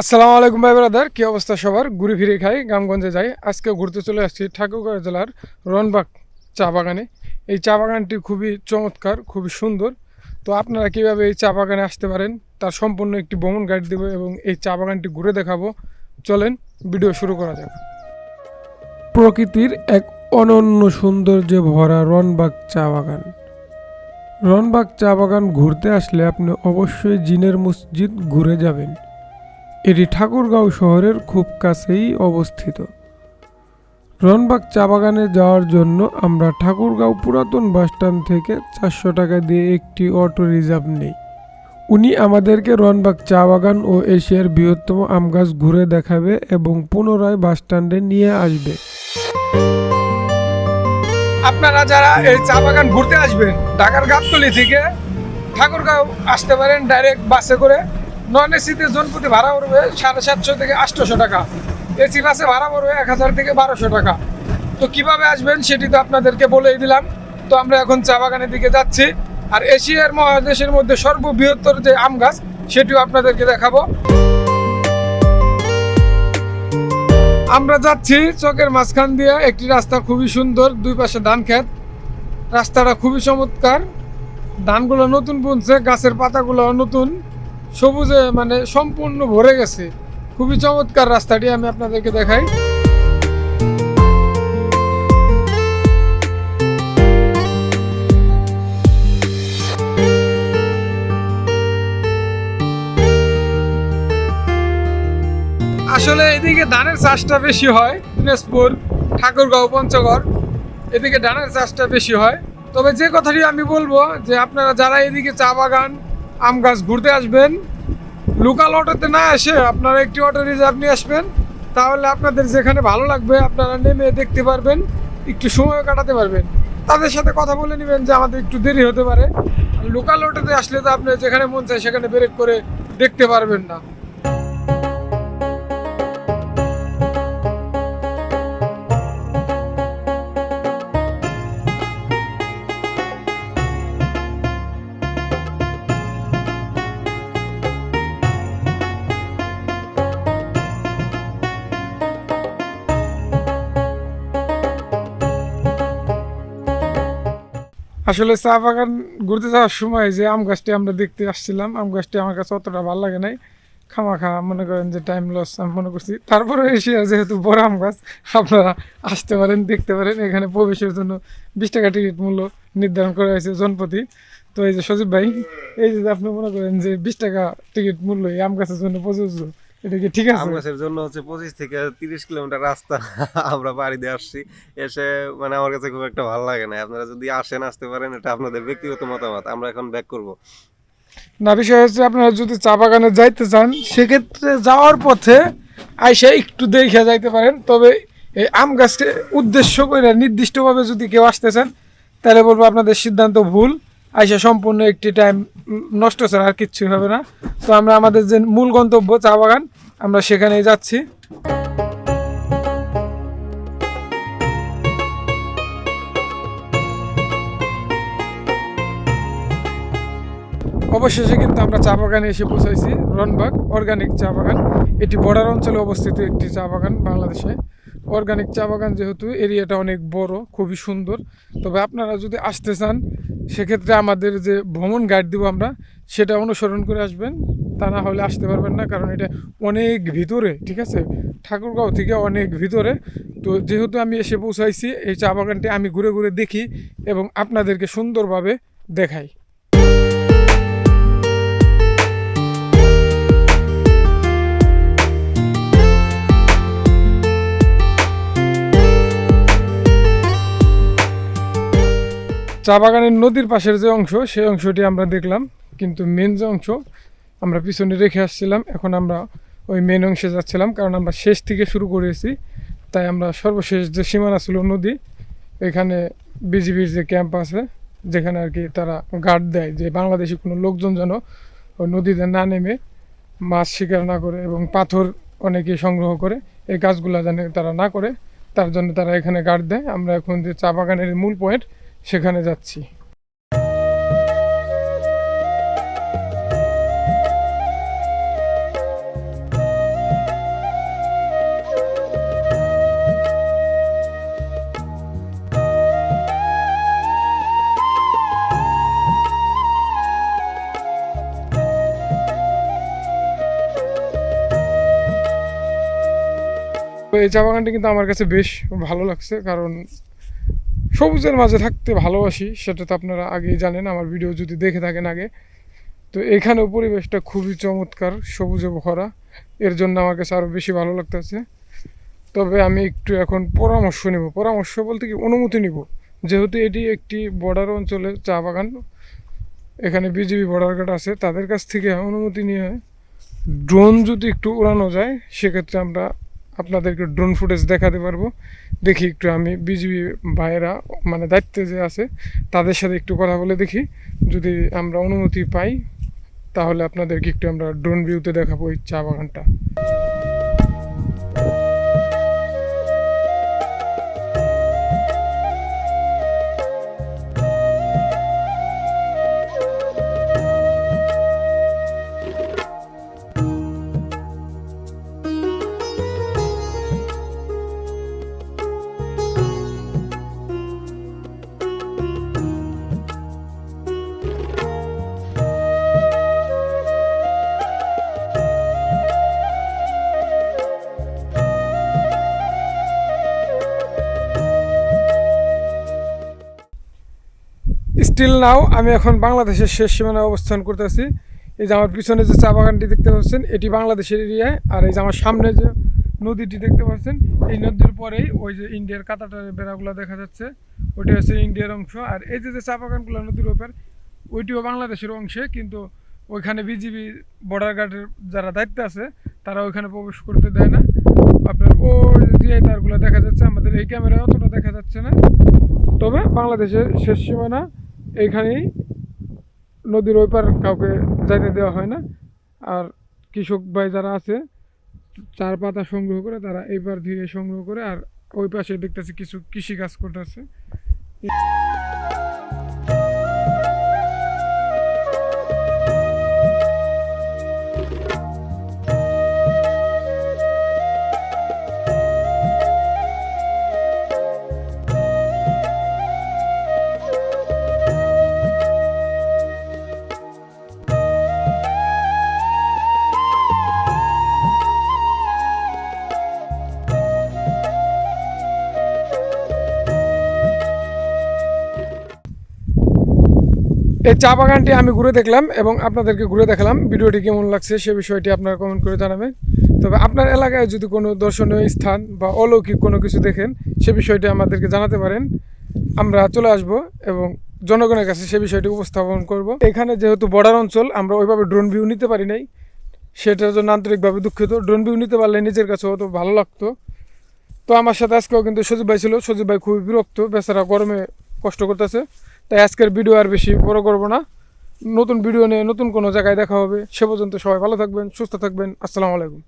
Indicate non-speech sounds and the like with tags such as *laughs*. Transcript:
আসসালামু আলাইকুম ভাই ব্রাদার, কী অবস্থা সবার? ঘুরে ফিরে খাই, গ্রামগঞ্জে যাই। আজকে ঘুরতে চলে আসছি ঠাকুরগাঁও জেলার রনবাগ চা বাগানে। এই চা বাগানটি খুবই চমৎকার, খুবই সুন্দর। তো আপনারা কীভাবে এই চা বাগানে আসতে পারেন, তার সম্পূর্ণ একটি ভ্রমণ গাইড দেবো এবং এই চা বাগানটি ঘুরে দেখাবো। চলেন ভিডিও শুরু করা যাক। প্রকৃতির এক অনন্য সৌন্দর্যে ভরা রনবাগ চা বাগান। রনবাগ চা বাগান ঘুরতে আসলে আপনি অবশ্যই জিনের মসজিদ ঘুরে যাবেন। এটি ঠাকুরগাঁও শহরের খুব কাছেই অবস্থিত। রনবাগ চা বাগানে যাওয়ার জন্য আমরা ঠাকুরগাঁও পুরাতন বাসস্ট্যান্ড থেকে চারশো টাকা দিয়ে একটি অটো রিজার্ভ নেই। উনি আমাদেরকে রনবাগ চা বাগান ও এশিয়ার বৃহত্তম আম গাছ ঘুরে দেখাবে এবং পুনরায় বাসস্ট্যান্ডে নিয়ে আসবে। আপনারা যারা এই চা বাগান ঘুরতে আসবেন, ঢাকার গাবতলি থেকে ঠাকুরগাঁও আসতে পারেন, ডাইরেক্ট বাসে করে নন এসিতে জনপ্রতি ভাড়া পড়বে সাড়ে সাতশো থেকে আটশোশো টাকা। এসি বাসে ভাড়া পড়বে এক হাজার থেকে বারোশো টাকা। তো কীভাবে আসবেন সেটি তো আপনাদেরকে বলেই দিলাম। তো আমরা এখন চা বাগানের দিকে যাচ্ছি। আর এশিয়ার মহাদেশের মধ্যে সর্ববৃহত্তর যে আম গাছ, সেটিও আপনাদেরকে দেখাবো। আমরা যাচ্ছি চকের মাঝখান দিয়ে। একটি রাস্তা খুবই সুন্দর, দুই পাশে ধান ক্ষেত। রাস্তাটা খুবই চমৎকার। ধানগুলো নতুন বুনছে, গাছের পাতাগুলো নতুন। সবুজে মানে সম্পূর্ণ ভরে গেছে। খুবই চমৎকার রাস্তাটি আমি আপনাদেরকে দেখাই। আসলে এদিকে ধানের চাষটা বেশি হয়, দিনাজপুর, ঠাকুরগাঁও, পঞ্চগড়। এদিকে ধানের চাষটা বেশি হয়। তবে যে কথাটি আমি বলব যে আপনারা যারা এদিকে চা বাগান আম গাছ ঘুরতে আসবেন। লোকাল অটোতে না এসে আপনারা একটি অটো রিজার্ভ নিয়ে আসবেন। তাহলে আপনাদের যেখানে ভালো লাগবে আপনারা নেমে দেখতে পারবেন, একটু সময় কাটাতে পারবেন। তাদের সাথে কথা বলে নেবেন যে আমাদের একটু দেরি হতে পারে। লোকাল অটোতে আসলে তো আপনি যেখানে মন চায় সেখানে ব্রেক করে দেখতে পারবেন না। আসলে চা বাগান ঘুরতে যাওয়ার সময় যে আম গাছটি আমরা দেখতে আসছিলাম, আম গাছটি আমার কাছে অতটা ভালো লাগে নাই। খামাখা মনে করেন যে টাইম লস আমি মনে করছি। তারপরে এসে যেহেতু বড় আম গাছ, আপনারা আসতে পারেন, দেখতে পারেন। এখানে প্রবেশের জন্য বিশ টাকা টিকিট মূল্য নির্ধারণ করা হয়েছে জনপ্রতি তো এই যে সজীব ভাই, এই যে আপনি মনে করেন যে বিশ টাকা টিকিট মূল্য এই আম গাছের জন্য প্রযোজ্য। এটা কি ঠিক আম আছে? গাছের জন্য হচ্ছে পঁচিশ থেকে তিরিশ কিলোমিটার রাস্তা *laughs* আমরা দিয়ে আসছি। এসে মানে আমার কাছে খুব একটা ভালো লাগে না। আপনারা যদি আসেন আসতে পারেন এটা আপনাদের ব্যক্তিগত মতামত। আমরা এখন ব্যাক করব। না বিষয় হচ্ছে আপনারা যদি চা বাগানে যাইতে চান সেক্ষেত্রে যাওয়ার পথে আইসা একটু দেখে যাইতে পারেন। তবে এই আম গাছকে উদ্দেশ্য করে নির্দিষ্টভাবে যদি কেউ আসতে চান তাহলে বলব আপনাদের সিদ্ধান্ত ভুল। আইসা সম্পূর্ণ একটি টাইম নষ্ট ছাড়া আর কিচ্ছুই হবে না। তো আমরা আমাদের যে মূল গন্তব্য চা বাগান আমরা সেখানেই যাচ্ছি। অবশেষে কিন্তু আমরা চা বাগানে এসে পৌঁছাইছি রনবাগ অর্গানিক চা বাগান। এটি বর্ডার অঞ্চলে অবস্থিত একটি চা বাগান বাংলাদেশে। অর্গানিক চা বাগান যেহেতু এরিয়াটা অনেক বড়, খুবই সুন্দর। তবে আপনারা যদি আসতে চান সেক্ষেত্রে আমাদের যে ভ্রমণ গাইড দেবো আমরা, সেটা অনুসরণ করে আসবেন। তা না হলে আসতে পারবেন না, কারণ এটা অনেক ভিতরে, ঠিক আছে? ঠাকুরগাঁও থেকে অনেক ভিতরে। তো যেহেতু আমি এসে পৌঁছাইছি, এই চা বাগানটি আমি ঘুরে ঘুরে দেখি এবং আপনাদেরকে সুন্দরভাবে দেখাই। চা বাগানের নদীর পাশের যে অংশ, সেই অংশটি আমরা দেখলাম। কিন্তু মেন যে অংশ, আমরা পিছনে রেখে আসছিলাম। এখন আমরা ওই মেন অংশে যাচ্ছিলাম, কারণ আমরা শেষ থেকে শুরু করেছি। তাই আমরা সর্বশেষ যে সীমানা ছিল নদী, এখানে বিজিবির যে ক্যাম্প আছে, যেখানে আর কি তারা গার্ড দেয় যে বাংলাদেশি কোনো লোকজন যেন ওই নদীতে না নেমে মাছ শিকার না করে এবং পাথর অনেকে সংগ্রহ করে, এই কাজগুলো যেন তারা না করে, তার জন্য তারা এখানে গার্ড দেয়। আমরা এখন যে চা বাগানের মূল পয়েন্ট সেখানে যাচ্ছি। এই চা বাগানটা কিন্তু আমার কাছে বেশ ভালো লাগছে কারণ সবুজের মাঝে থাকতে ভালোবাসি, সেটা তো আপনারা আগেই জানেন, আমার ভিডিও যদি দেখে থাকেন আগে। তো এখানেও পরিবেশটা খুবই চমৎকার, সবুজে ভরা এর জন্য আমার কাছে আরও বেশি ভালো লাগতেছে। তবে আমি একটু এখন পরামর্শ নেব, পরামর্শ বলতে কি অনুমতি নিব। যেহেতু এটি একটি বর্ডার অঞ্চলে চা বাগান, এখানে বিজিবি বর্ডার গার্ড আছে, তাদের কাছ থেকে অনুমতি নিয়ে ড্রোন যদি একটু উড়ানো যায়, সেক্ষেত্রে আমরা আপনাদেরকে ড্রোন ফুটেজ দেখাতে পারব। দেখি একটু আমি বিজিবি ভাইয়েরা মানে দায়িত্বে যে আছে, তাদের সাথে একটু কথা বলে দেখি। যদি আমরা অনুমতি পাই, তাহলে আপনাদেরকে একটু আমরা ড্রোন ভিউতে দেখাবো এই চা বাগানটা। স্টিল নাও আমি এখন বাংলাদেশের শেষ সীমানায় অবস্থান করতেছি। এই যে আমার পিছনে যে চা বাগানটি দেখতে পাচ্ছেন, এটি বাংলাদেশের এরিয়ায় আর এই যে আমার সামনে যে নদীটি দেখতে পাচ্ছেন, এই নদীর পরেই ওই যে ইন্ডিয়ার কাতাটার বেড়াগুলো দেখা যাচ্ছে। ওইটি হচ্ছে ইন্ডিয়ার অংশ। আর এই যে যে চা বাগানগুলো নদীর ওপর, ওইটিও বাংলাদেশের অংশে, কিন্তু ওইখানে বিজিবি বর্ডার গার্ডের যারা দায়িত্বে আছে, তারা ওইখানে প্রবেশ করতে দেয় না। আপনার ও জিআই তারগুলো দেখা যাচ্ছে, আমাদের এই ক্যামেরায় অতটা দেখা যাচ্ছে না। তবে বাংলাদেশের শেষ সীমানা এইখানেই নদীর ওই পার কাউকে যাইতে দেওয়া হয় না। আর কৃষক ভাই যারা আছে, চার পাতা সংগ্রহ করে তারা এইবার ধীরে সংগ্রহ করে আর ওই পাশে দেখতেছি কিছু কৃষি কাজ করতেছে। এই চা বাগানটি আমি ঘুরে দেখলাম এবং আপনাদেরকে ঘুরে দেখালাম। ভিডিওটি কেমন লাগছে সে বিষয়টি আপনারা কমেন্ট করে জানাবেন। তবে আপনার এলাকায় যদি কোনো দর্শনীয় স্থান বা অলৌকিক কোনো কিছু দেখেন, সে বিষয়টি আমাদেরকে জানাতে পারেন। আমরা চলে আসব এবং জনগণের কাছে সে বিষয়টি উপস্থাপন করব। এখানে যেহেতু বর্ডার অঞ্চল, আমরা ওইভাবে ড্রোন ভিউ নিতে পারি নাই। সেটার জন্য আন্তরিকভাবে দুঃখিত। ড্রোন ভিউ নিতে পারলে নিজের কাছে অত ভালো লাগতো। তো আমার সাথে আজকেও কিন্তু সজীব ভাই ছিল। সজীব ভাই খুবই বিরক্ত, বেচারা গরমে কষ্ট করতেছে। তাই আজকের ভিডিও আর বেশি বড় করব না। নতুন ভিডিও নিয়ে নতুন কোনো জায়গায় দেখা হবে। সে পর্যন্ত সবাই ভালো থাকবেন, সুস্থ থাকবেন। আসসালামু আলাইকুম।